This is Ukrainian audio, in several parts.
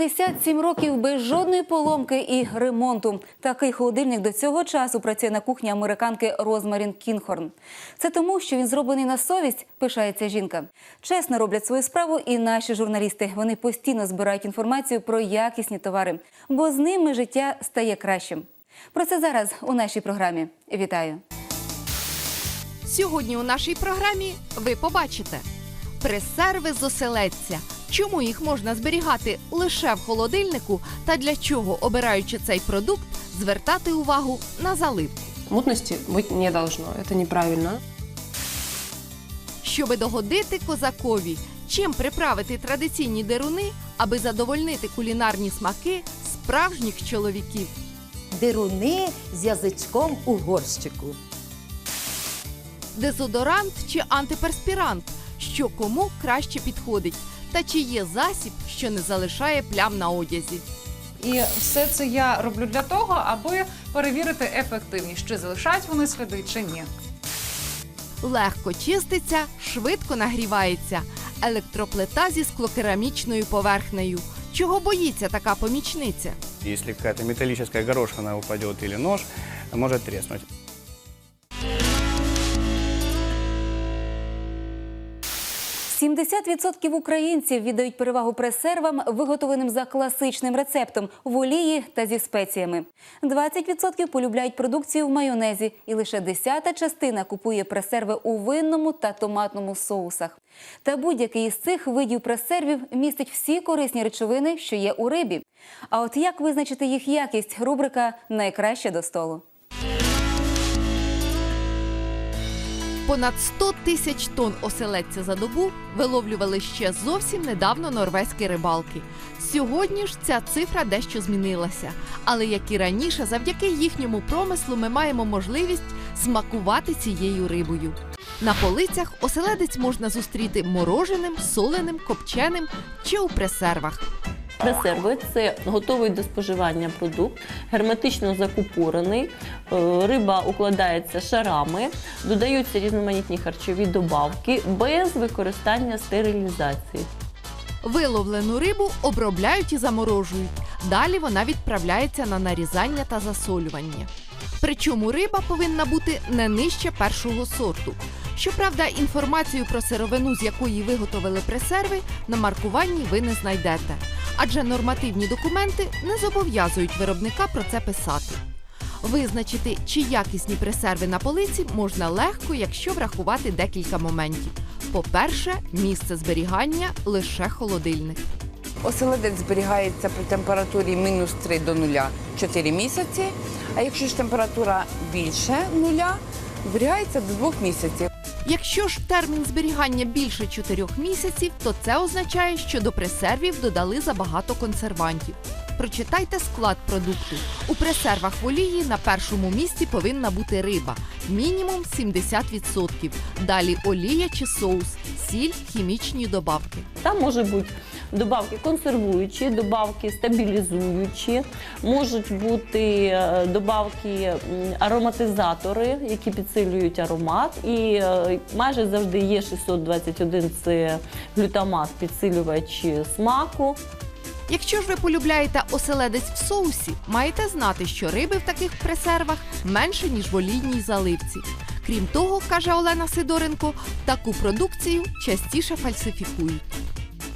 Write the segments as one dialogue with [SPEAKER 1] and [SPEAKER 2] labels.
[SPEAKER 1] 77 років без жодної поломки і ремонту. Такий холодильник до цього часу працює на кухні американки Розмарін Кінхорн. Це тому, що він зроблений на совість, пишається жінка. Чесно роблять свою справу і наші журналісти. Вони постійно збирають інформацію про якісні товари, бо з ними життя стає кращим. Про це зараз у нашій програмі. Вітаю!
[SPEAKER 2] Сьогодні у нашій програмі ви побачите пресерви з. Чому їх можна зберігати лише в холодильнику та для чого, обираючи цей продукт, звертати увагу на заливку.
[SPEAKER 3] Мутности быть не должно. Это неправильно.
[SPEAKER 2] Щоби догодити козакові, чим приправити традиційні деруни, аби задовольнити кулінарні смаки справжніх чоловіків.
[SPEAKER 4] дируни з язичком у горщику.
[SPEAKER 2] Дезодорант чи антиперспірант, що кому краще підходить, та чи є засіб, що не залишає плям на одязі.
[SPEAKER 5] І все це я роблю для того, аби перевірити ефективність, чи залишають вони сліди, чи ні.
[SPEAKER 2] Легко чиститься, швидко нагрівається. Електроплита зі склокерамічною поверхнею. Чого боїться така помічниця?
[SPEAKER 6] Если какая-то металлическая горошина упадет или нож, может треснуть.
[SPEAKER 1] – 70% українців віддають перевагу пресервам, виготовленим за класичним рецептом в олії та зі спеціями. 20% полюбляють продукцію в майонезі, і лише десята частина купує пресерви у винному та томатному соусах. Та будь-який із цих видів пресервів містить всі корисні речовини, що є у рибі. А от як визначити їх якість? Рубрика Найкраще до столу.
[SPEAKER 2] Понад 100 тисяч тонн оселедця за добу виловлювали ще зовсім недавно норвезькі рибалки. Сьогодні ж ця цифра дещо змінилася. Але як і раніше, завдяки їхньому промислу ми маємо можливість смакувати цією рибою. На полицях оселедець можна зустріти мороженим, соленим, копченим чи у пресервах.
[SPEAKER 7] Пресерви це готовий до споживання продукт, герметично закупорений. Е, Риба укладається шарами, додаються різноманітні харчові добавки без використання стерилізації.
[SPEAKER 2] Виловлену рибу обробляють і заморожують. Далі вона відправляється на нарізання та засолювання. Причому риба повинна бути не нижче першого сорту. Щоправда, інформацію про сировину, з якої виготовили пресерви, на маркуванні ви не знайдете. Адже нормативні документи не зобов'язують виробника про це писати. Визначити, чи якісні пресерви на полиці можна легко, якщо врахувати декілька моментів. По-перше, місце зберігання лише холодильник.
[SPEAKER 8] Оселедець зберігається при температурі мінус 3 до 0 4 місяці. А якщо ж температура більше нуля, зберігається до 2 місяців.
[SPEAKER 2] Якщо ж термін зберігання більше 4 місяців, то це означає, що до пресервів додали забагато консервантів. Прочитайте склад продукту. У пресервах в олії на першому місці повинна бути риба, мінімум 70%. Далі олія чи соус, сіль, хімічні добавки.
[SPEAKER 7] Там може бути добавки консервуючі, добавки стабілізуючі, можуть бути е, добавки ароматизатори, які підсилюють аромат. І е, майже завжди є 621 це глютамат, підсилювач смаку.
[SPEAKER 2] Якщо ж ви полюбляєте оселедець в соусі, маєте знати, що риби в таких пресервах менше, ніж в олійній заливці. Крім того, каже Олена Сидоренко, таку продукцію частіше фальсифікують.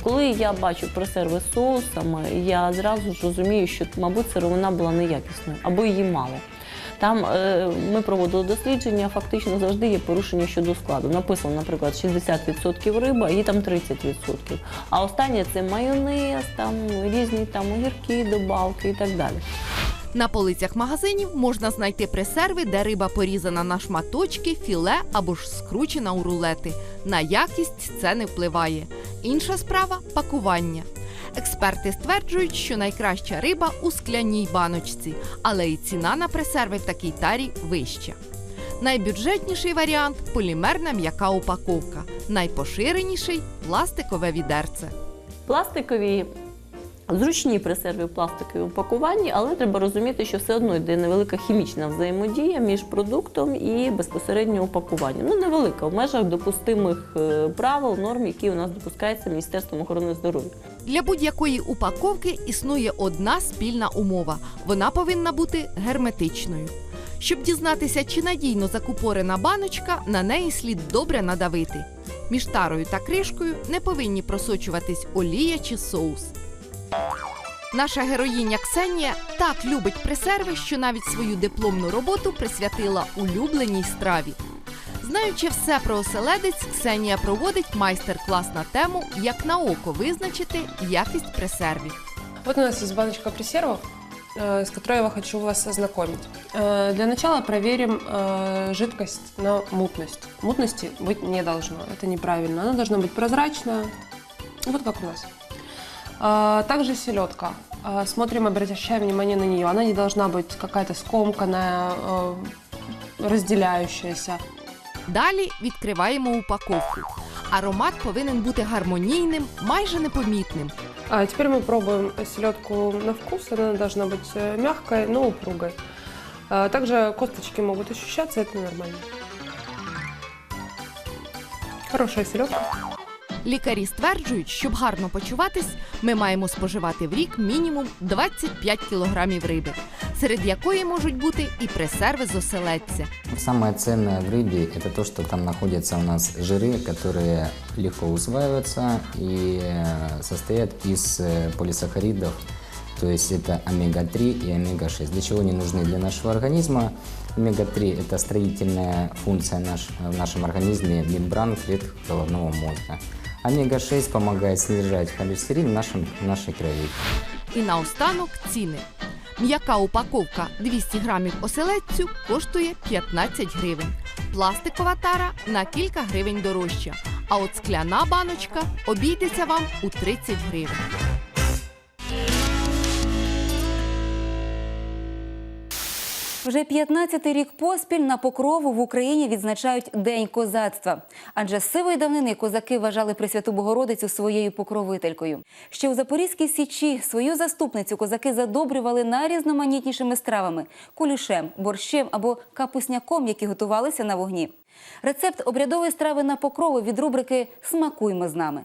[SPEAKER 7] Коли я бачу пресерви з соусами, я зразу ж розумію, що, мабуть, сировина була неякісною або її мало. Там е, ми проводили дослідження, фактично завжди є порушення щодо складу. Написано, наприклад, 60% риба, її там 30%. А останнє це майонез, там різні там огірки, добавки і так далі.
[SPEAKER 2] На полицях магазинів можна знайти пресерви, де риба порізана на шматочки, філе або ж скручена у рулети. На якість це не впливає. Інша справа пакування. Експерти стверджують, що найкраща риба у скляній баночці, але і ціна на пресерви в такій тарі вища. Найбюджетніший варіант полімерна м'яка упаковка, найпоширеніший пластикове відерце.
[SPEAKER 7] Пластикові Зручні пресерви в пластикові упакуванні, але треба розуміти, що все одно йде невелика хімічна взаємодія між продуктом і безпосередньо упакуванням. Ну, невелика в межах допустимих е, правил, норм, які у нас допускаються Міністерством охорони здоров'я.
[SPEAKER 2] Для будь-якої упаковки існує одна спільна умова. Вона повинна бути герметичною. Щоб дізнатися, чи надійно закупорена баночка, на неї слід добре надавити. Між тарою та кришкою не повинні просочуватись олія чи соус. Наша героїня Ксенія так любить пресерви, що навіть свою дипломну роботу присвятила улюбленій страві. Знаючи все про оселедець, Ксенія проводить майстер-клас на тему, як на око визначити якість пресервів.
[SPEAKER 3] Вот у нас есть баночка пресервов, э, с которой я хочу вас ознакомить. Э, Для начала проверим э, жидкость на мутность. Мутности быть не должно, это неправильно. Она должна быть прозрачная, вот как у нас. А, Также селедка. А, Смотрим, обращаем внимание на нее. Она не должна быть какая-то скомканная, э, разделяющаяся.
[SPEAKER 2] Далі відкриваємо упаковку. Аромат повинен бути гармонійним, майже непомітним.
[SPEAKER 3] А теперь мы пробуем селедку на вкус. Она должна быть э, мягкой, но упругой. А, Также косточки могут ощущаться, это нормально. Хорошая селедка.
[SPEAKER 2] Лікарі стверджують, щоб гарно почуватись, ми маємо споживати в рік мінімум 25 кілограмів риби, серед якої можуть бути і пресерви з оселедця.
[SPEAKER 9] Самое ценное в рыбе – это то, что там находятся у нас жиры, которые легко усваиваются и э, состоят из э, полисахаридов, то есть это омега-3 и омега-6. Для чего они нужны для нашего организма? Омега-3 – это строительная функция наш, в нашем организме мембран клеток головного мозга. Омега-6 помогает снижать холестерин в, нашем, в нашей крови.
[SPEAKER 2] І наостанок ціни. М'яка упаковка 200 грамів оселедцю коштує 15 гривень. Пластикова тара на кілька гривень дорожча. А от скляна баночка обійдеться вам у 30 гривень.
[SPEAKER 1] Вже 15-й рік поспіль на покрову в Україні відзначають День козацтва. Адже з сивої давнини козаки вважали Пресвяту Богородицю своєю покровителькою. Ще у Запорізькій січі свою заступницю козаки задобрювали найрізноманітнішими стравами кулішем, борщем або капусняком, які готувалися на вогні. Рецепт обрядової страви на покрову від рубрики Смакуймо з нами.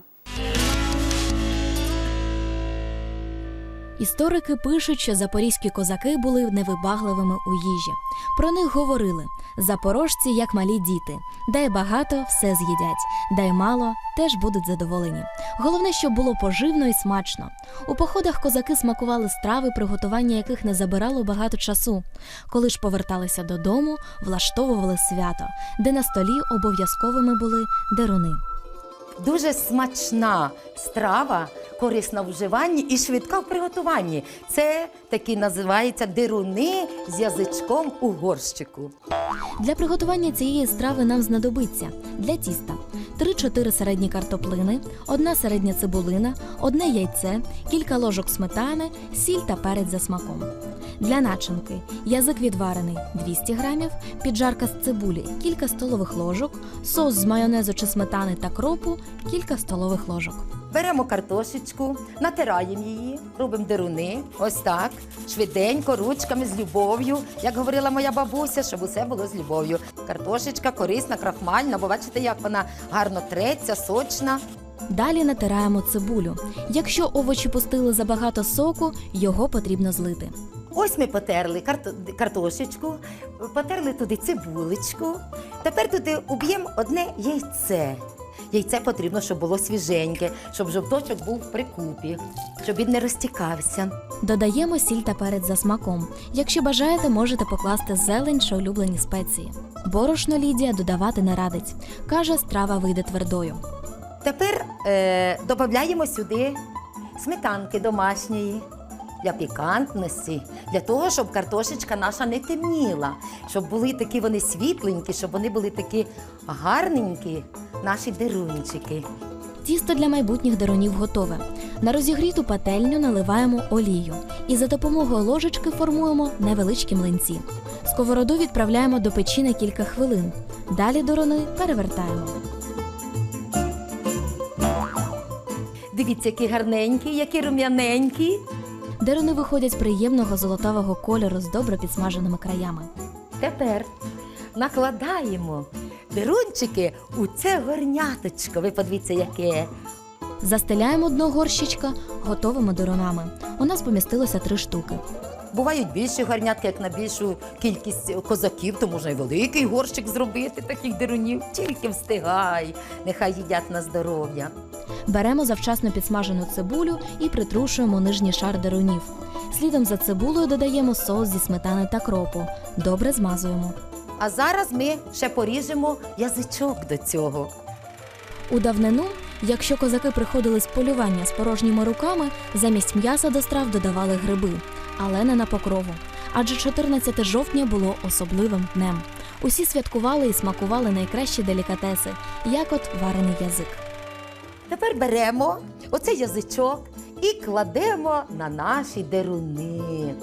[SPEAKER 10] Історики пишуть, що запорізькі козаки були невибагливими у їжі. Про них говорили: запорожці, як малі діти, дай багато, все з'їдять, дай мало, теж будуть задоволені. Головне, щоб було поживно і смачно. У походах козаки смакували страви, приготування яких не забирало багато часу. Коли ж поверталися додому, влаштовували свято, де на столі обов'язковими були деруни.
[SPEAKER 4] Дуже смачна страва, корисна в вживанні і швидка в приготуванні. Це такі називаються дируни з язичком у горщику.
[SPEAKER 10] Для приготування цієї страви нам знадобиться для тіста 3-4 середні картоплини, одна середня цибулина, одне яйце, кілька ложок сметани, сіль та перець за смаком. Для начинки язик відварений 200 грамів, піджарка з цибулі кілька столових ложок, соус з майонезу чи сметани та кропу кілька столових ложок.
[SPEAKER 4] Беремо картошечку, натираємо її, робимо дируни, ось так, швиденько, ручками з любов'ю, як говорила моя бабуся, щоб усе було з любов'ю. Картошечка корисна, крахмальна, бо бачите, як вона гарно треться, сочна.
[SPEAKER 10] Далі натираємо цибулю. Якщо овочі пустили забагато соку, його потрібно злити.
[SPEAKER 4] Ось ми потерли карто- картошечку, потерли туди цибулечку. Тепер туди уб'ємо одне яйце. Яйце потрібно, щоб було свіженьке, щоб жовточок був при купі, щоб він не розтікався.
[SPEAKER 10] Додаємо сіль та перець за смаком. Якщо бажаєте, можете покласти зелень чи улюблені спеції. Борошно Лідія додавати не радить. Каже, страва вийде твердою.
[SPEAKER 4] Тепер е, додаємо сюди сметанки домашньої для пікантності, для того, щоб картошечка наша не темніла, щоб були такі вони світленькі, щоб вони були такі гарненькі, наші дерунчики.
[SPEAKER 10] Тісто для майбутніх дарунів готове. На розігріту пательню наливаємо олію і за допомогою ложечки формуємо невеличкі млинці. Сковороду відправляємо до печі на кілька хвилин. Далі дорони перевертаємо.
[SPEAKER 4] Подивіться, які гарненькі, які рум'яненькі.
[SPEAKER 10] Деруни виходять приємного золотавого кольору з добре підсмаженими краями.
[SPEAKER 4] Тепер накладаємо дерунчики у це горняточко. Ви подивіться, яке.
[SPEAKER 10] Застеляємо дно горщичка готовими дерунами. У нас помістилося три штуки.
[SPEAKER 4] Бувають більші горнятки, як на більшу кількість козаків, то можна і великий горщик зробити таких дирунів. Тільки встигай, нехай їдять на здоров'я.
[SPEAKER 10] Беремо завчасно підсмажену цибулю і притрушуємо нижній шар дерунів. Слідом за цибулею додаємо соус зі сметани та кропу. Добре змазуємо.
[SPEAKER 4] А зараз ми ще поріжемо язичок до цього.
[SPEAKER 10] У давнину, якщо козаки приходили з полювання з порожніми руками, замість м'яса до страв додавали гриби, але не на покрову. Адже 14 жовтня було особливим днем. Усі святкували і смакували найкращі делікатеси, як от варений язик.
[SPEAKER 4] Тепер беремо оцей язичок і кладемо на наші деруни.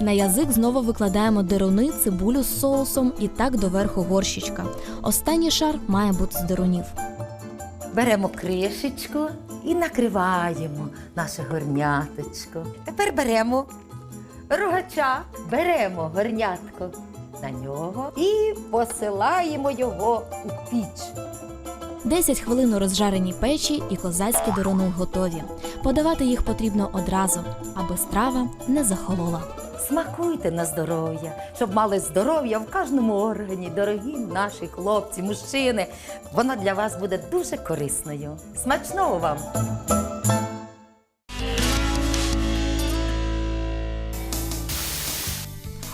[SPEAKER 10] На язик знову викладаємо деруни, цибулю з соусом і так до верху горщичка. Останній шар має бути з дерунів.
[SPEAKER 4] Беремо кришечку і накриваємо наше горняточко. Тепер беремо рогача, беремо горнятко на нього і посилаємо його у піч.
[SPEAKER 10] 10 хвилин у розжареній печі і козацькі деруни готові. Подавати їх потрібно одразу, аби страва не захолола.
[SPEAKER 4] Смакуйте на здоров'я, щоб мали здоров'я в кожному органі, дорогі наші хлопці, мужчини. Вона для вас буде дуже корисною. Смачного вам!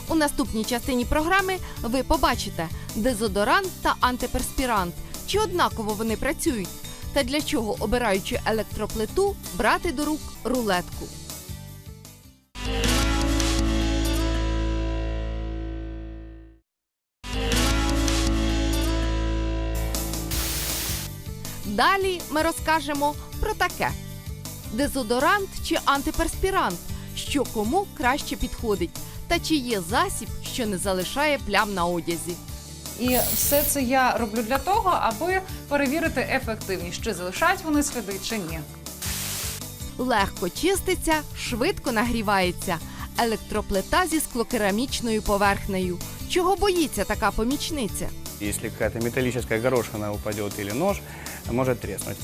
[SPEAKER 2] У наступній частині програми ви побачите дезодорант та антиперспірант. Чи однаково вони працюють? Та для чого, обираючи електроплиту, брати до рук рулетку? Далі ми розкажемо про таке: дезодорант чи антиперспірант, що кому краще підходить, та чи є засіб, що не залишає плям на одязі.
[SPEAKER 5] І все це я роблю для того, аби перевірити ефективність, чи залишають вони сліди, чи ні.
[SPEAKER 2] Легко чиститься, швидко нагрівається. Електроплита зі склокерамічною поверхнею. Чого боїться така помічниця?
[SPEAKER 6] Если какая-то металлическая горошина упадет или нож, может треснуть.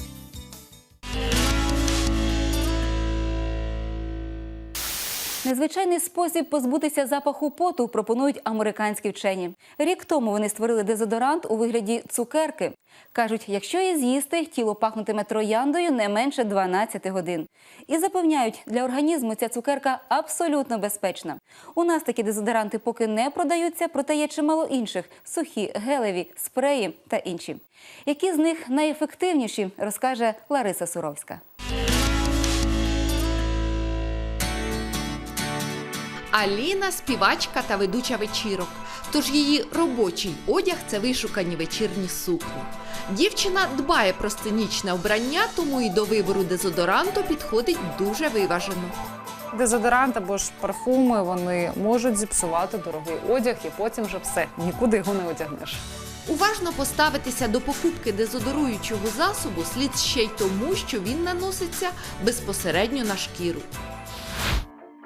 [SPEAKER 1] Незвичайний спосіб позбутися запаху поту пропонують американські вчені. Рік тому вони створили дезодорант у вигляді цукерки. Кажуть, якщо її з'їсти, тіло пахнутиме трояндою не менше 12 годин. І запевняють, для організму ця цукерка абсолютно безпечна. У нас такі дезодоранти поки не продаються, проте є чимало інших сухі, гелеві, спреї та інші. Які з них найефективніші, розкаже Лариса Суровська.
[SPEAKER 2] Аліна співачка та ведуча вечірок. Тож її робочий одяг це вишукані вечірні сукні. Дівчина дбає про сценічне вбрання, тому і до вибору дезодоранту підходить дуже виважено.
[SPEAKER 5] Дезодорант або ж парфуми вони можуть зіпсувати дорогий одяг, і потім вже все нікуди його не одягнеш.
[SPEAKER 2] Уважно поставитися до покупки дезодоруючого засобу слід ще й тому, що він наноситься безпосередньо на шкіру.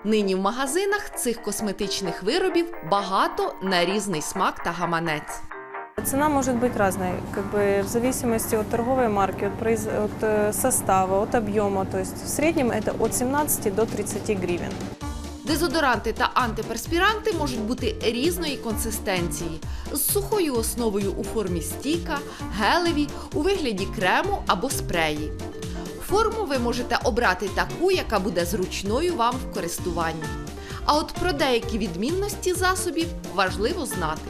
[SPEAKER 2] Нині в магазинах цих косметичних виробів багато на різний смак та гаманець.
[SPEAKER 11] Цена может быть разной, как бы в зависимости от торговой марки, от, произ... от э, состава, от объема. То есть в среднем это от 17 до 30 гривен.
[SPEAKER 2] Дезодоранти та антиперспіранти можуть бути різної консистенції з сухою основою у формі стіка, гелеві, у вигляді крему або спреї. Форму ви можете обрати таку, яка буде зручною вам в користуванні. А от про деякі відмінності засобів важливо знати.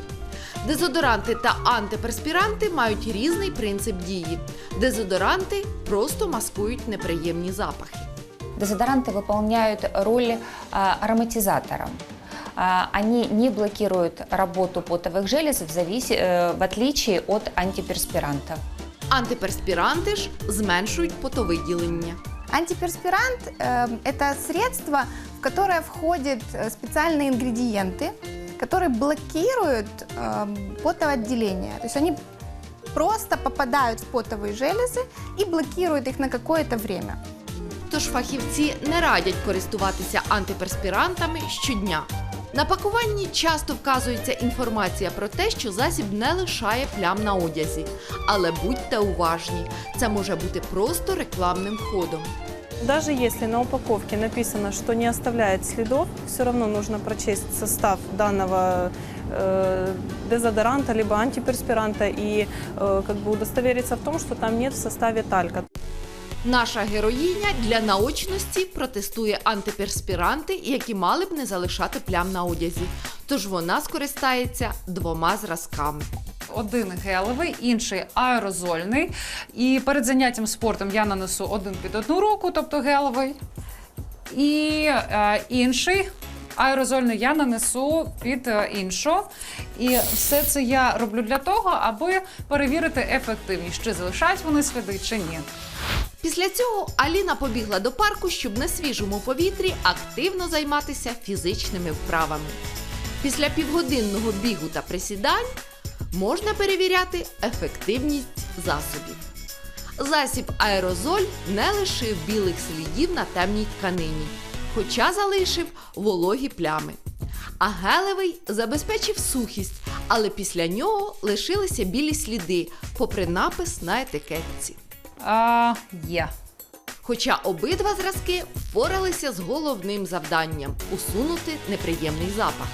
[SPEAKER 2] Дезодоранти та антиперспіранти мають різний принцип дії. Дезодоранти просто маскують неприємні запахи.
[SPEAKER 12] Дезодоранты выполняют роль а, ароматизатора. А, Они не блокируют работу потовых желез в, завис... э, в отличие от антиперспирантов.
[SPEAKER 2] Антиперспіранти ж зменшують потовиділення.
[SPEAKER 13] Антиперспирант э, это средство, в которое входят э, специальные ингредиенты, которые блокируют э, потоотделение. То есть они просто попадают в потовые железы и блокируют их на какое-то время.
[SPEAKER 2] Тож фахівці не радять користуватися антиперспірантами щодня. На пакуванні часто вказується інформація про те, що засіб не лишає плям на одязі. Але будьте уважні, це може бути просто рекламним ходом.
[SPEAKER 11] Даже если на упаковке написано, что не оставляет следов, все равно нужно прочесть состав данного э, дезодоранта либо антиперспиранта и э, как бы удостовериться в том, что там нет в составе талька.
[SPEAKER 2] Наша героїня для наочності протестує антиперспіранти, які мали б не залишати плям на одязі. Тож вона скористається двома зразками.
[SPEAKER 5] Один гелевий, інший аерозольний. І перед заняттям спортом я нанесу один під одну руку, тобто гелевий. І е, інший аерозольний я нанесу під е, іншу. І все це я роблю для того, аби перевірити ефективність, чи залишають вони сліди, чи ні.
[SPEAKER 2] Після цього Аліна побігла до парку, щоб на свіжому повітрі активно займатися фізичними вправами. Після півгодинного бігу та присідань можна перевіряти ефективність засобів. Засіб аерозоль не лишив білих слідів на темній тканині, хоча залишив вологі плями. А гелевий забезпечив сухість, але після нього лишилися білі сліди, попри напис на етикетці.
[SPEAKER 5] А, є.
[SPEAKER 2] Хоча обидва зразки впоралися з головним завданням усунути неприємний запах.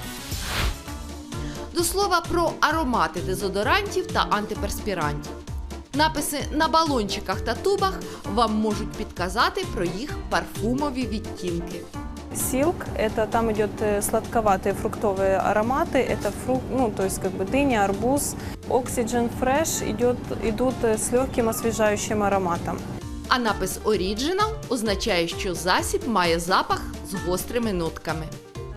[SPEAKER 2] До слова про аромати дезодорантів та антиперспірантів. Написи на балончиках та тубах вам можуть підказати про їх парфумові відтінки.
[SPEAKER 11] Силк – это там идет э, сладковатые фруктовые ароматы, это фрукт, ну то есть как бы дыня, арбуз. Oxygen Fresh идет, идут э, с легким освежающим ароматом.
[SPEAKER 2] А напис Original означає, що засіб має запах з гострими нотками.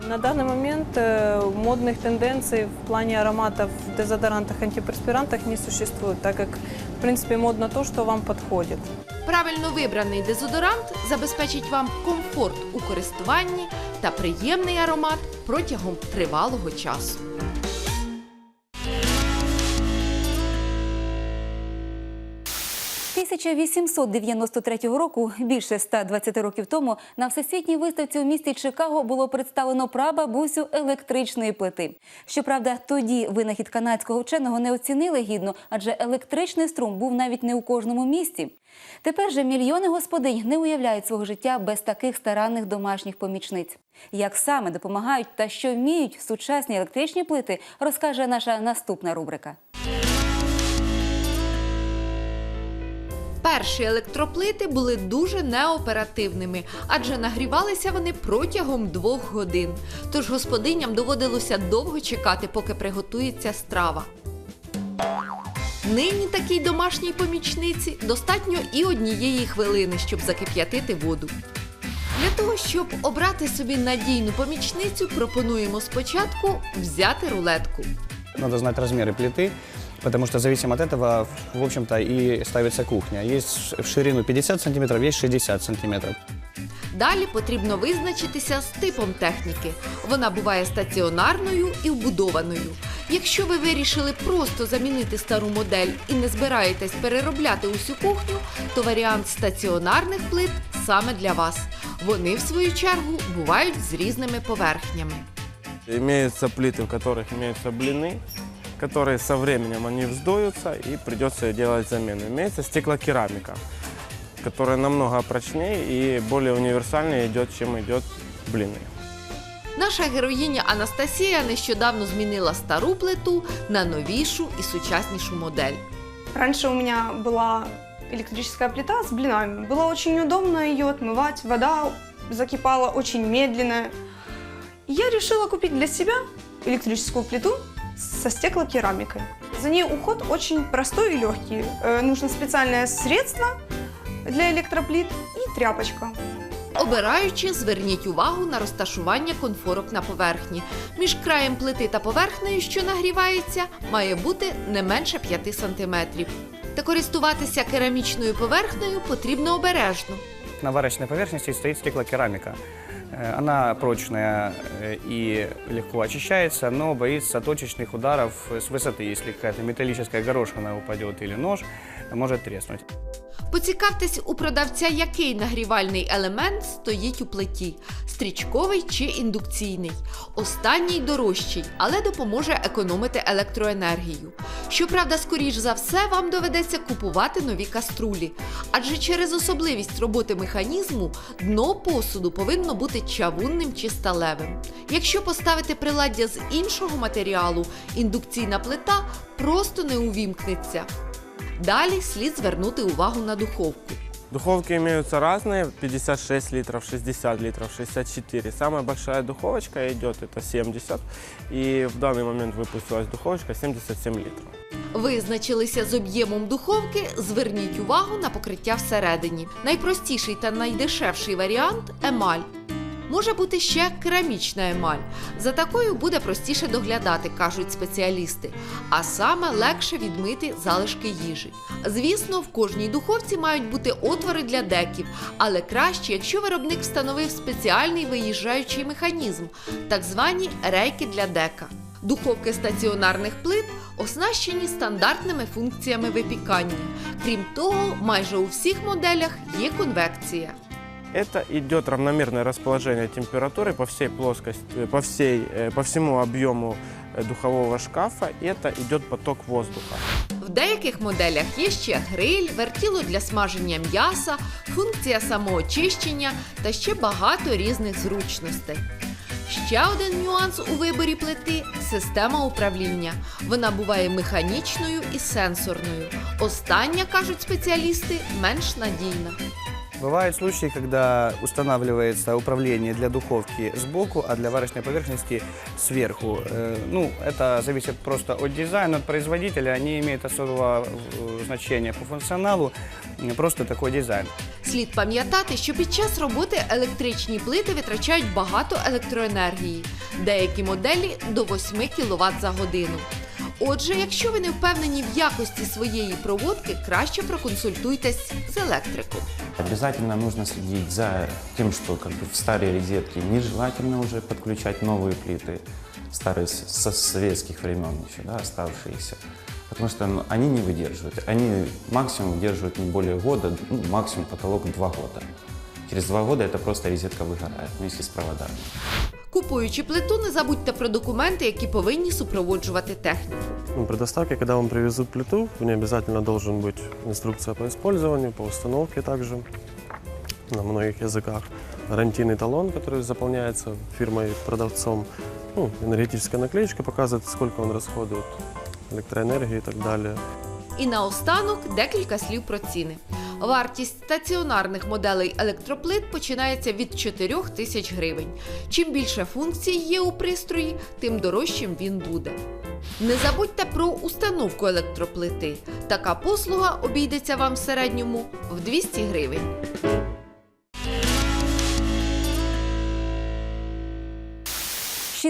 [SPEAKER 11] На данный момент э, модных тенденций в плане ароматов в дезодорантах, антиперспирантах не существует, так как, в принципе, модно то, что вам подходит.
[SPEAKER 2] Правильно вибраний дезодорант забезпечить вам комфорт у користуванні та приємний аромат протягом тривалого часу.
[SPEAKER 1] 1893 року, більше 120 років тому, на всесвітній виставці у місті Чикаго було представлено прабабусю електричної плити. Щоправда, тоді винахід канадського вченого не оцінили гідно, адже електричний струм був навіть не у кожному місті. Тепер же мільйони господинь не уявляють свого життя без таких старанних домашніх помічниць. Як саме допомагають та що вміють сучасні електричні плити, розкаже наша наступна рубрика.
[SPEAKER 2] Перші електроплити були дуже неоперативними, адже нагрівалися вони протягом двох годин. Тож господиням доводилося довго чекати, поки приготується страва. Нині такій домашній помічниці достатньо і однієї хвилини, щоб закип'ятити воду. Для того, щоб обрати собі надійну помічницю, пропонуємо спочатку взяти рулетку.
[SPEAKER 6] Надо знать размеры плиты, потому что зависимо от этого, в общем-то, и ставится кухня. Есть в ширину 50 сантиметров, есть 60 сантиметров.
[SPEAKER 2] Далі потрібно визначитися з типом техніки. Вона буває стаціонарною і вбудованою. Якщо ви вирішили просто замінити стару модель і не збираєтесь переробляти усю кухню, то варіант стаціонарних плит саме для вас. Вони, в свою чергу, бувають з різними поверхнями.
[SPEAKER 14] Имеются плиты, в которых имеются блины, которые со временем они вздуются и придется делать замену. Имеется стеклокерамика, которая намного прочнее и более универсальнее идет, чем идет блины.
[SPEAKER 2] Наша героїня Анастасія нещодавно змінила стару плиту на новішу і сучаснішу модель.
[SPEAKER 15] Раньше у меня была электрическая плита с блинами. Было очень удобно ее отмывать, вода закипала очень медленно. И я решила купить для себя электрическую плиту со стеклокерамикой. За ней уход очень простой и легкий. Э, нужно специальное средство для электроплит и тряпочка.
[SPEAKER 2] Обираючи, зверніть увагу на розташування конфорок на поверхні. Між краєм плити та поверхнею, що нагрівається, має бути не менше 5 см. Та користуватися керамічною поверхнею потрібно обережно.
[SPEAKER 6] на варочной поверхности стоит стеклокерамика. Э, Она прочная э, и легко очищается, но боится точечных ударов с высоты. Если какая-то металлическая горошина упадет или нож, может треснуть.
[SPEAKER 2] Поцікавтесь у продавця, який нагрівальний елемент стоїть у плиті стрічковий чи індукційний. Останній дорожчий, але допоможе економити електроенергію. Щоправда, скоріш за все, вам доведеться купувати нові каструлі, адже через особливість роботи механізму дно посуду повинно бути чавунним чи сталевим. Якщо поставити приладдя з іншого матеріалу, індукційна плита просто не увімкнеться. Далі слід звернути увагу на духовку.
[SPEAKER 14] Духовки имеются разные, 56 литров, 60 литров, 64. Самая большая духовочка идет, это 70. И в данный момент выпустилась духовочка 77 литров.
[SPEAKER 2] Визначилися з об'ємом духовки, зверніть увагу на покриття всередині. Найпростіший та найдешевший варіант емаль. Може бути ще керамічна емаль. За такою буде простіше доглядати, кажуть спеціалісти, а саме легше відмити залишки їжі. Звісно, в кожній духовці мають бути отвори для деків, але краще, якщо виробник встановив спеціальний виїжджаючий механізм, так звані рейки для дека. Духовки стаціонарних плит оснащені стандартними функціями випікання. Крім того, майже у всіх моделях є конвекція.
[SPEAKER 14] Это идет равномерное расположение температуры по всей плоскости, э, по, всей, э, по всему объему э, духового шкафа. И это идет поток воздуха.
[SPEAKER 2] В деяких моделях є ще гриль, вертіло для смаження м'яса, функція самоочищення та ще багато різних зручностей. Ще один нюанс у виборі плити система управління. Вона буває механічною і сенсорною. Остання, кажуть спеціалісти, менш надійна.
[SPEAKER 6] Бывают случаи, когда устанавливается управление для духовки сбоку, а для варочной поверхности сверху. Э, Ну, это зависит просто от дизайна, от производителя, не имеет особого э, значения по функционалу, м, просто такой дизайн.
[SPEAKER 2] Слід пам'ятати, що під час роботи електричні плити витрачають багато електроенергії, деякі моделі до 8 кВт за годину. Отже, якщо ви не впевнені в якості своєї проводки, краще проконсультуйтесь з електриком.
[SPEAKER 16] Обязательно нужно следить за тем, что как бы в старые розетки нежелательно уже подключать новые плиты, старые с- со советских времен еще, да, оставшиеся. Потому что ну, они не выдерживают. Они максимум выдерживают не более года, ну, максимум потолок два года. Через два года это просто розетка выгорает вместе с проводами.
[SPEAKER 2] Купуючи плиту, не забудьте про документи, які повинні супроводжувати техніку.
[SPEAKER 17] Ну, При доставке, когда вам привезут плиту, в ней обязательно должен быть инструкция по использованию, по установке также на многих языках. Гарантийный талон, который заполняется фирмой-продавцом. Ну, энергетическая наклеечка показывает, сколько он расходует электроэнергии и так далее.
[SPEAKER 2] І наостанок декілька слів про ціни. Вартість стаціонарних моделей електроплит починається від 4 тисяч гривень. Чим більше функцій є у пристрої, тим дорожчим він буде. Не забудьте про установку електроплити. Така послуга обійдеться вам в середньому в 200 гривень.
[SPEAKER 1] –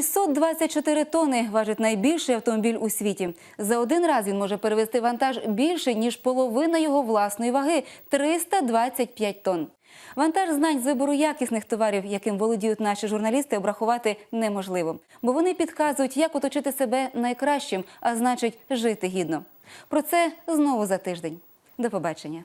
[SPEAKER 1] 624 тони важить найбільший автомобіль у світі. За один раз він може перевезти вантаж більше, ніж половина його власної ваги – 325 тонн. Вантаж знань з вибору якісних товарів, яким володіють наші журналісти, обрахувати неможливо. Бо вони підказують, як оточити себе найкращим, а значить, жити гідно. Про це знову за тиждень. До побачення.